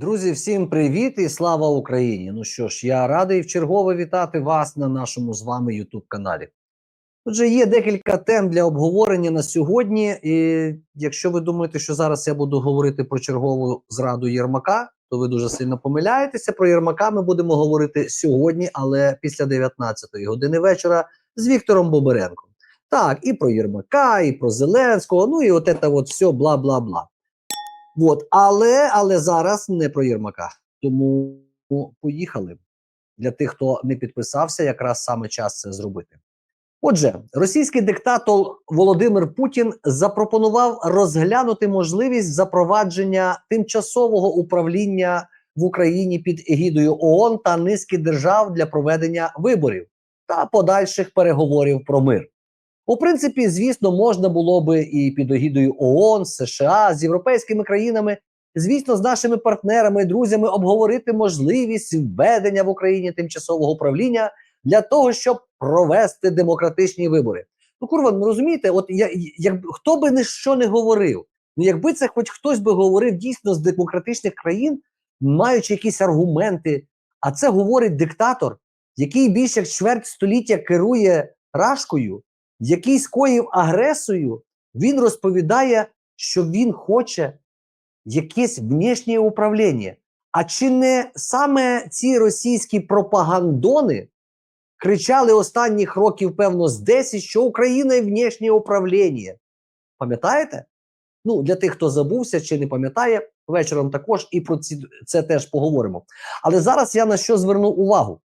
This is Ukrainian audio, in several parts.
Друзі, всім привіт і слава Україні! Ну що ж, я радий вчергове вітати вас на нашому з вами youtube каналі. Отже, є декілька тем для обговорення на сьогодні. І якщо ви думаєте, що зараз я буду говорити про чергову зраду Єрмака, то ви дуже сильно помиляєтеся. Про Єрмака ми будемо говорити сьогодні, але після 19-ї години вечора з Віктором Боберенком. Так, і про Єрмака, і про Зеленського, ну і от це от все бла бла бла. От, але, але зараз не про Єрмака. Тому поїхали. Для тих, хто не підписався, якраз саме час це зробити. Отже, російський диктатор Володимир Путін запропонував розглянути можливість запровадження тимчасового управління в Україні під егідою ООН та низки держав для проведення виборів та подальших переговорів про мир. У принципі, звісно, можна було би і під огідою ООН, США з європейськими країнами, звісно, з нашими партнерами і друзями обговорити можливість введення в Україні тимчасового управління для того, щоб провести демократичні вибори. Ну, курва, ну розумієте, от я, як хто би не що не говорив, ну якби це хоч хтось би говорив дійсно з демократичних країн, маючи якісь аргументи, а це говорить диктатор, який більше як чверть століття керує рашкою який скоїв агресою, він розповідає, що він хоче якесь внішнє управління. А чи не саме ці російські пропагандони кричали останніх років, певно, з 10, що Україна і внішнє управління? Пам'ятаєте? Ну, для тих, хто забувся чи не пам'ятає, вечором також і про ці, це теж поговоримо. Але зараз я на що зверну увагу?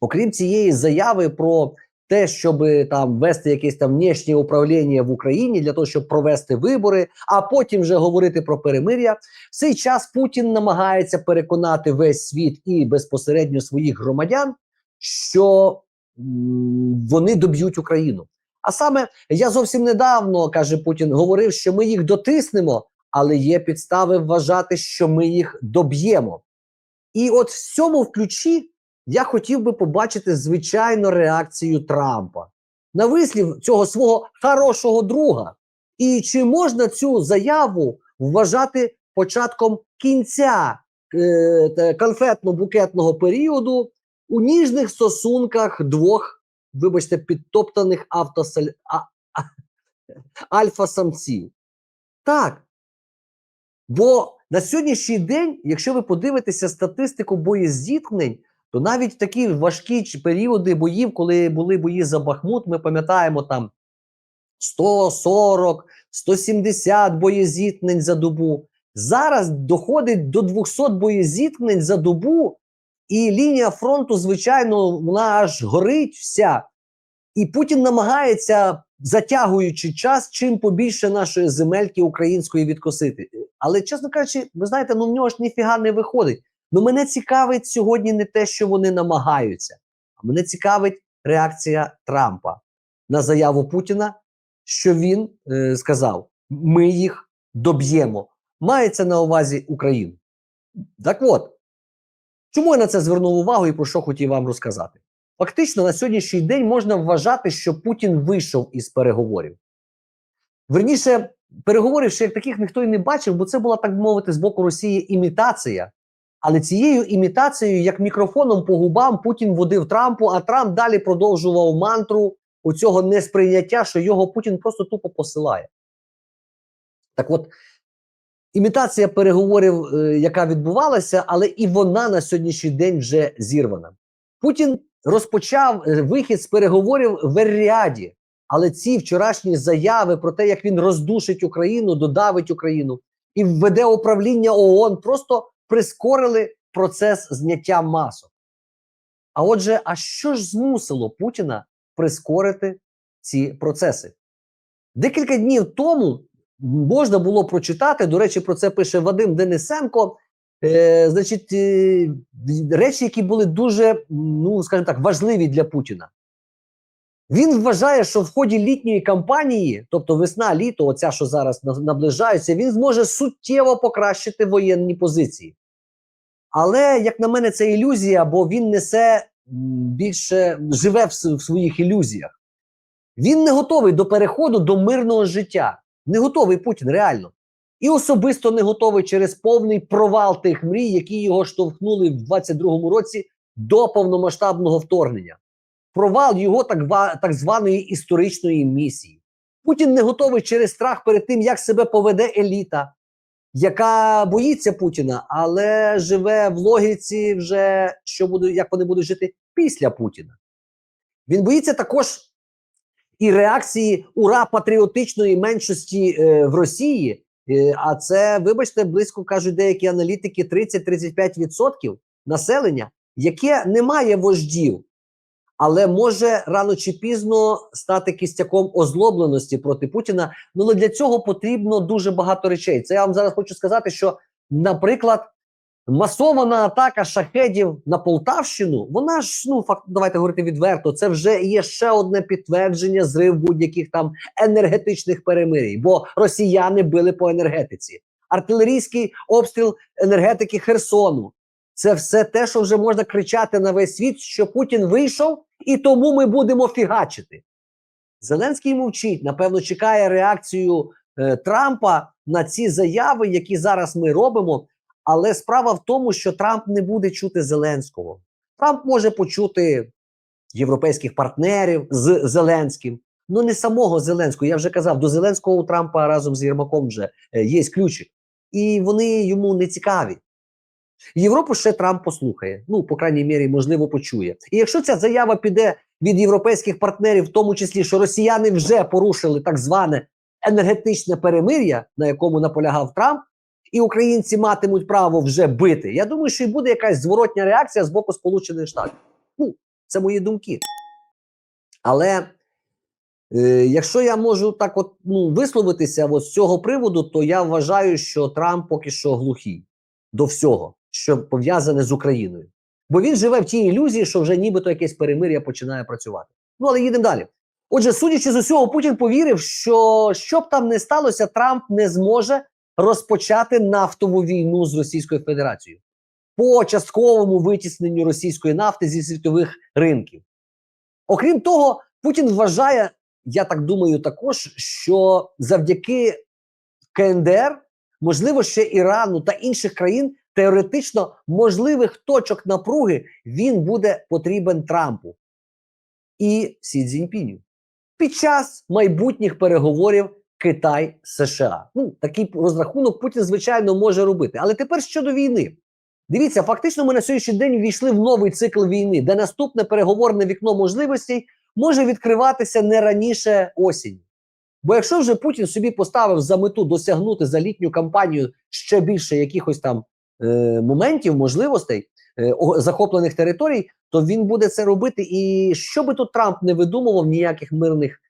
Окрім цієї заяви про те, щоб там вести якесь там внішнє управління в Україні для того, щоб провести вибори, а потім вже говорити про перемир'я. В цей час Путін намагається переконати весь світ і безпосередньо своїх громадян, що вони доб'ють Україну. А саме я зовсім недавно каже Путін, говорив, що ми їх дотиснемо, але є підстави вважати, що ми їх доб'ємо. І от в цьому включі я хотів би побачити звичайно реакцію Трампа на вислів цього свого хорошого друга. І чи можна цю заяву вважати початком кінця е, конфетно-букетного періоду у ніжних стосунках двох, вибачте, підтоптаних автосаль... а, а, альфа-самців? Так. Бо на сьогоднішній день, якщо ви подивитеся статистику боєзіткнень, то навіть такі важкі періоди боїв, коли були бої за Бахмут, ми пам'ятаємо там 140, 170 боєзіткнень за добу. Зараз доходить до 200 боєзіткнень за добу, і лінія фронту, звичайно, вона аж горить вся. І Путін намагається, затягуючи час, чим побільше нашої земельки української відкосити. Але, чесно кажучи, ви знаєте, ну в нього ж ніфіга не виходить. Ну, мене цікавить сьогодні не те, що вони намагаються, а мене цікавить реакція Трампа на заяву Путіна, що він е, сказав: ми їх доб'ємо. Мається на увазі Україну. Так от, чому я на це звернув увагу і про що хотів вам розказати? Фактично, на сьогоднішній день можна вважати, що Путін вийшов із переговорів. Верніше, переговорів ще як таких ніхто і не бачив, бо це була, так мовити, з боку Росії імітація. Але цією імітацією, як мікрофоном по губам, Путін водив Трампу, а Трамп далі продовжував мантру у цього несприйняття, що його Путін просто тупо посилає. Так от, імітація переговорів, е, яка відбувалася, але і вона на сьогоднішній день вже зірвана. Путін розпочав е, вихід з переговорів в Ерріаді, але ці вчорашні заяви про те, як він роздушить Україну, додавить Україну і введе управління ООН, просто прискорили процес зняття масок. А отже, а що ж змусило Путіна прискорити ці процеси? Декілька днів тому можна було прочитати, до речі, про це пише Вадим Денисенко. Е, Значить, е, речі, які були дуже, ну скажімо так, важливі для Путіна. Він вважає, що в ході літньої кампанії, тобто весна-літо, оця, що зараз наближається, він зможе суттєво покращити воєнні позиції. Але, як на мене, це ілюзія, бо він несе більше живе в, в своїх ілюзіях. Він не готовий до переходу до мирного життя. Не готовий Путін реально. і особисто не готовий через повний провал тих мрій, які його штовхнули в 22-му році до повномасштабного вторгнення. Провал його так, так званої історичної місії. Путін не готовий через страх перед тим, як себе поведе еліта, яка боїться Путіна, але живе в логіці вже, що буде, як вони будуть жити після Путіна. Він боїться також і реакції ура патріотичної меншості е, в Росії. Е, а це, вибачте, близько кажуть деякі аналітики, 30-35% населення, яке не має вождів, але може рано чи пізно стати кістяком озлобленості проти Путіна. Ну але для цього потрібно дуже багато речей. Це я вам зараз хочу сказати, що, наприклад, масована атака шахедів на Полтавщину, вона ж ну факт, давайте говорити відверто. Це вже є ще одне підтвердження зрив будь-яких там енергетичних перемирій, бо росіяни били по енергетиці. Артилерійський обстріл енергетики Херсону. Це все те, що вже можна кричати на весь світ, що Путін вийшов, і тому ми будемо фігачити. Зеленський мовчить, напевно, чекає реакцію е, Трампа на ці заяви, які зараз ми робимо. Але справа в тому, що Трамп не буде чути Зеленського. Трамп може почути європейських партнерів з Зеленським, ну не самого Зеленського. Я вже казав, до Зеленського у Трампа разом з Єрмаком вже е, є ключик, і вони йому не цікаві. Європу ще Трамп послухає. Ну, по крайній мірі, можливо, почує. І якщо ця заява піде від європейських партнерів, в тому числі, що росіяни вже порушили так зване енергетичне перемир'я, на якому наполягав Трамп, і українці матимуть право вже бити. Я думаю, що і буде якась зворотня реакція з боку Сполучених Штатів. Ну, це мої думки. Але е, якщо я можу так от ну, висловитися от з цього приводу, то я вважаю, що Трамп поки що глухий до всього, що пов'язане з Україною. Бо він живе в тій ілюзії, що вже нібито якесь перемир'я починає працювати. Ну, але їдемо далі. Отже, судячи з усього, Путін повірив, що що б там не сталося, Трамп не зможе розпочати нафтову війну з Російською Федерацією по частковому витісненню російської нафти зі світових ринків. Окрім того, Путін вважає, я так думаю, також, що завдяки КНДР, можливо, ще Ірану та інших країн, теоретично можливих точок напруги він буде потрібен Трампу і Сі Цзіньпіню під час майбутніх переговорів Китай США. Ну такий розрахунок Путін звичайно може робити. Але тепер щодо війни. Дивіться, фактично, ми на сьогоднішній день ввійшли в новий цикл війни, де наступне переговорне вікно можливостей може відкриватися не раніше осінь. Бо якщо вже Путін собі поставив за мету досягнути за літню кампанію ще більше якихось там е, моментів, можливостей е, захоплених територій, то він буде це робити. І що би тут Трамп не видумував, ніяких мирних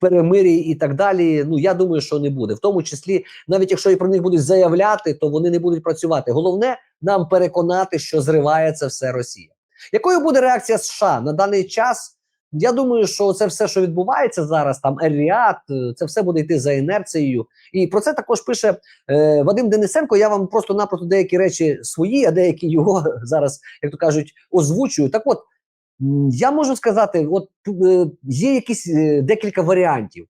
перемирій і так далі. Ну я думаю, що не буде. В тому числі, навіть якщо і про них будуть заявляти, то вони не будуть працювати. Головне нам переконати, що зриває це все Росія. Якою буде реакція США на даний час? Я думаю, що це все, що відбувається зараз, там Ер-Ріад, е, це все буде йти за інерцією. І про це також пише е, Вадим Денисенко. Я вам просто-напросто деякі речі свої, а деякі його зараз, як то кажуть, озвучую. Так от я можу сказати: от е, є якісь е, декілька варіантів.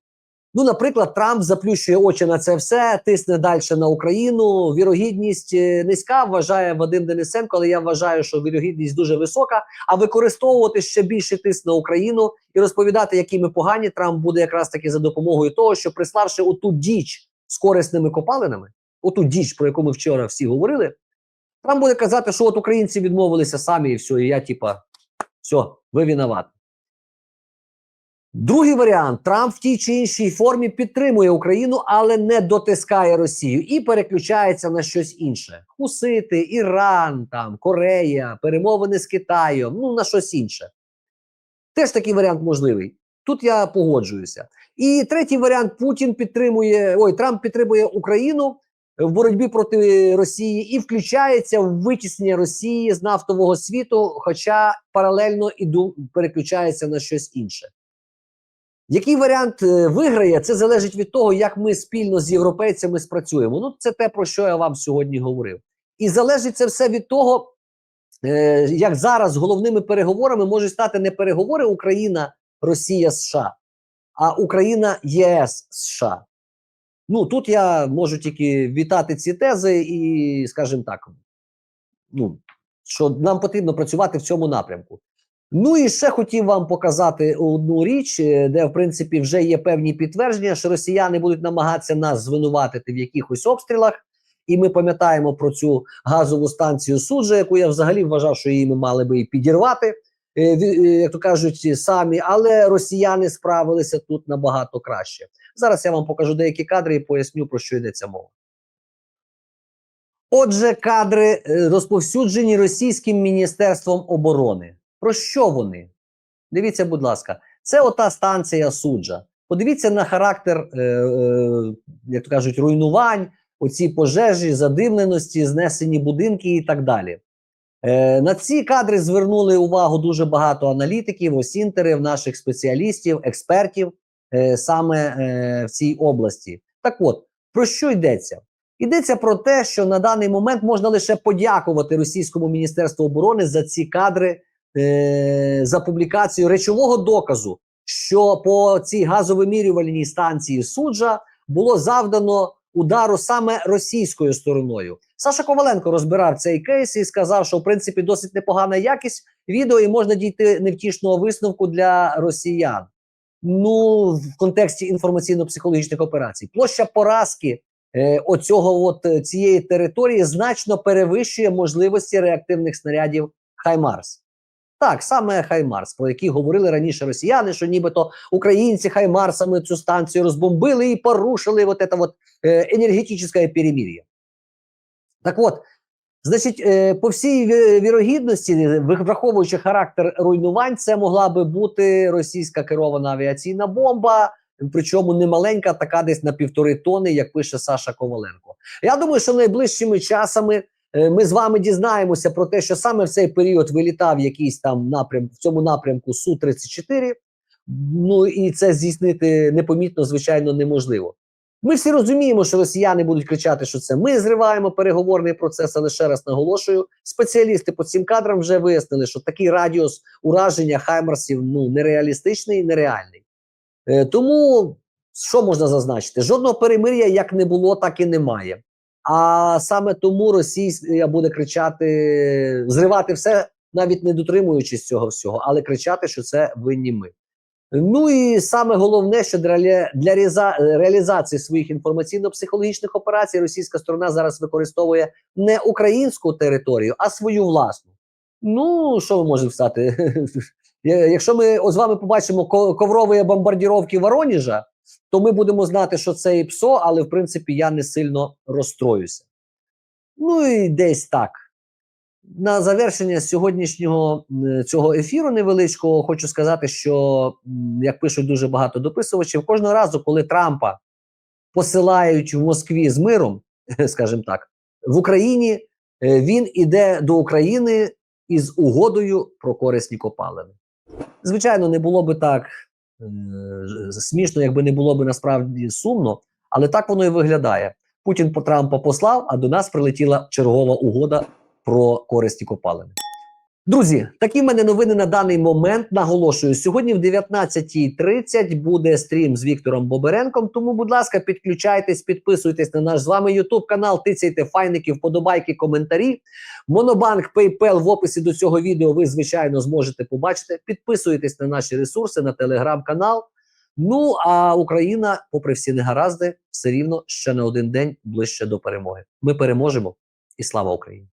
Ну, наприклад, Трамп заплющує очі на це все, тисне далі на Україну. Вірогідність е, низька, вважає Вадим Денисенко, але я вважаю, що вірогідність дуже висока. А використовувати ще більше тиск на Україну і розповідати, які ми погані, Трамп буде якраз таки за допомогою того, що приславши оту діч з корисними копалинами, оту діч, про яку ми вчора всі говорили, Трамп буде казати, що от українці відмовилися самі, і все, і я, типа, все, ви винуваті. Другий варіант: Трамп в тій чи іншій формі підтримує Україну, але не дотискає Росію і переключається на щось інше: Хусити, Іран, там Корея, перемовини з Китаєм, ну на щось інше. Теж такий варіант можливий. Тут я погоджуюся. І третій варіант: Путін підтримує ой, Трамп підтримує Україну в боротьбі проти Росії і включається в витіснення Росії з нафтового світу, хоча паралельно і переключається на щось інше. Який варіант е, виграє, це залежить від того, як ми спільно з європейцями спрацюємо. Ну, це те, про що я вам сьогодні говорив. І залежить це все від того, е, як зараз головними переговорами можуть стати не переговори Україна, Росія, США, а Україна, ЄС, США. Ну тут я можу тільки вітати ці тези і, скажімо так, ну що нам потрібно працювати в цьому напрямку. Ну і ще хотів вам показати одну річ, е, де в принципі вже є певні підтвердження, що росіяни будуть намагатися нас звинуватити в якихось обстрілах. І ми пам'ятаємо про цю газову станцію суджа, яку я взагалі вважав, що її ми мали би і підірвати, е, е, як то кажуть, самі. Але росіяни справилися тут набагато краще. Зараз я вам покажу деякі кадри і поясню про що йдеться мова. Отже, кадри розповсюджені російським міністерством оборони. Про що вони? Дивіться, будь ласка, це ота станція суджа. Подивіться на характер, е, е, як то кажуть, руйнувань, оці пожежі, задимленості, знесені будинки і так далі. Е, на ці кадри звернули увагу дуже багато аналітиків, осінтерів, наших спеціалістів, експертів е, саме е, в цій області. Так от, про що йдеться? Йдеться про те, що на даний момент можна лише подякувати російському міністерству оборони за ці кадри е, за публікацію речового доказу, що по цій газовимірювальній станції суджа було завдано удару саме російською стороною. Саша Коваленко розбирав цей кейс і сказав, що в принципі досить непогана якість відео, і можна дійти невтішного висновку для росіян. Ну, в контексті інформаційно-психологічних операцій. Площа поразки е, оцього от е, цієї території значно перевищує можливості реактивних снарядів Хаймарс. Так, саме Хаймарс, про які говорили раніше росіяни, що нібито українці Хаймарсами цю станцію розбомбили і порушили вот это вот е, енергетичне перемир'я. Так от, значить, е, по всій вірогідності, враховуючи характер руйнувань, це могла би бути російська керована авіаційна бомба, причому не маленька, така десь на півтори тони, як пише Саша Коваленко. Я думаю, що найближчими часами ми з вами дізнаємося про те, що саме в цей період вилітав якийсь там напрям в цьому напрямку су 34 Ну і це здійснити непомітно, звичайно, неможливо. Ми всі розуміємо, що росіяни будуть кричати, що це ми зриваємо переговорний процес, але ще раз наголошую, спеціалісти по цим кадрам вже вияснили, що такий радіус ураження Хаймарсів ну нереалістичний, нереальний. Е, тому що можна зазначити? Жодного перемир'я як не було, так і немає. А саме тому Росія буде кричати, зривати все, навіть не дотримуючись цього всього, але кричати, що це винні ми. Ну і саме головне, що для, для реалізації своїх інформаційно-психологічних операцій російська сторона зараз використовує не українську територію, а свою власну. Ну, що ми можемо сказати? Якщо ми з вами побачимо ко- коврові бомбардіровки Воронежа, то ми будемо знати, що це і ПСО, але в принципі я не сильно розстроюся. Ну і десь так. На завершення сьогоднішнього цього ефіру невеличкого хочу сказати, що як пишуть дуже багато дописувачів, кожного разу, коли Трампа посилають в Москві з миром, скажімо так, в Україні е, він іде до України із угодою про корисні копалини. Звичайно, не було би так смішно, якби не було би насправді сумно, але так воно і виглядає. Путін по Трампа послав, а до нас прилетіла чергова угода про корисні копалини. Друзі, такі в мене новини на даний момент. Наголошую, сьогодні в 19.30 буде стрім з Віктором Боберенком. Тому, будь ласка, підключайтесь, підписуйтесь на наш з вами YouTube канал, тицяйте файники, вподобайки, коментарі. Монобанк, PayPal в описі до цього відео ви, звичайно, зможете побачити. Підписуйтесь на наші ресурси, на телеграм-канал. Ну а Україна, попри всі негаразди, все рівно ще не один день ближче до перемоги. Ми переможемо і слава Україні!